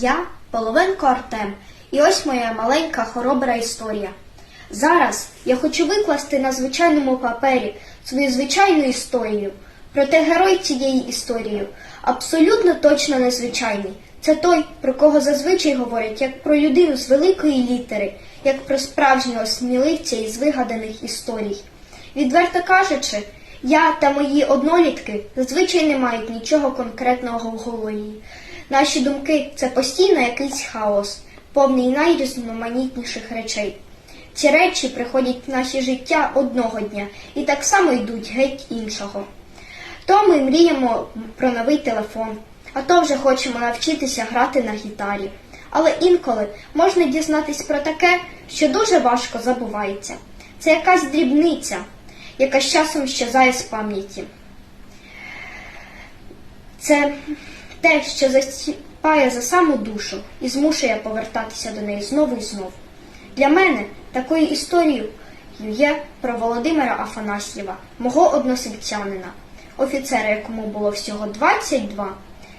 Я Половинко Артем, і ось моя маленька хоробра історія. Зараз я хочу викласти на звичайному папері свою звичайну історію. Проте герой цієї історії абсолютно точно незвичайний. Це той, про кого зазвичай говорять як про людину з великої літери, як про справжнього сміливця із вигаданих історій. Відверто кажучи, я та мої однолітки зазвичай не мають нічого конкретного в голові. Наші думки це постійно якийсь хаос, повний найрізноманітніших речей. Ці речі приходять в наше життя одного дня і так само йдуть геть іншого. То ми мріємо про новий телефон, а то вже хочемо навчитися грати на гітарі. Але інколи можна дізнатись про таке, що дуже важко забувається. Це якась дрібниця, яка з часом щезає з пам'яті. Це те, що засіпає за саму душу і змушує повертатися до неї знову і знову. Для мене такою історією є про Володимира Афанасьєва, мого односельчанина, офіцера, якому було всього 22.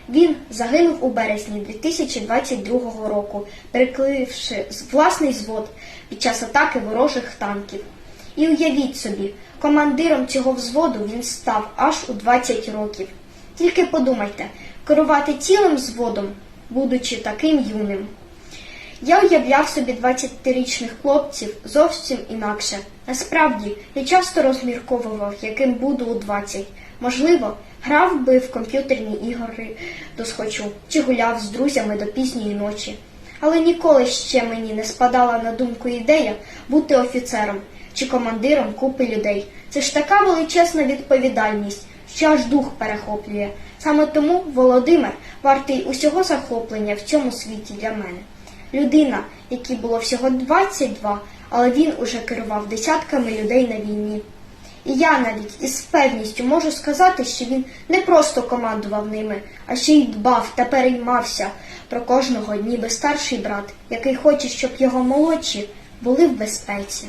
Він загинув у березні 2022 року, перекливши власний звод під час атаки ворожих танків. І уявіть собі, командиром цього взводу він став аж у 20 років. Тільки подумайте, керувати цілим взводом, будучи таким юним. Я уявляв собі 20-річних хлопців зовсім інакше. Насправді, я часто розмірковував, яким буду у 20. Можливо, грав би в комп'ютерні ігри до схочу, чи гуляв з друзями до пізньої ночі. Але ніколи ще мені не спадала на думку ідея бути офіцером чи командиром купи людей. Це ж така величезна відповідальність, що аж дух перехоплює. Саме тому Володимир вартий усього захоплення в цьому світі для мене. Людина, якій було всього 22, але він уже керував десятками людей на війні. І я навіть із певністю можу сказати, що він не просто командував ними, а ще й дбав та переймався про кожного, ніби старший брат, який хоче, щоб його молодші були в безпеці.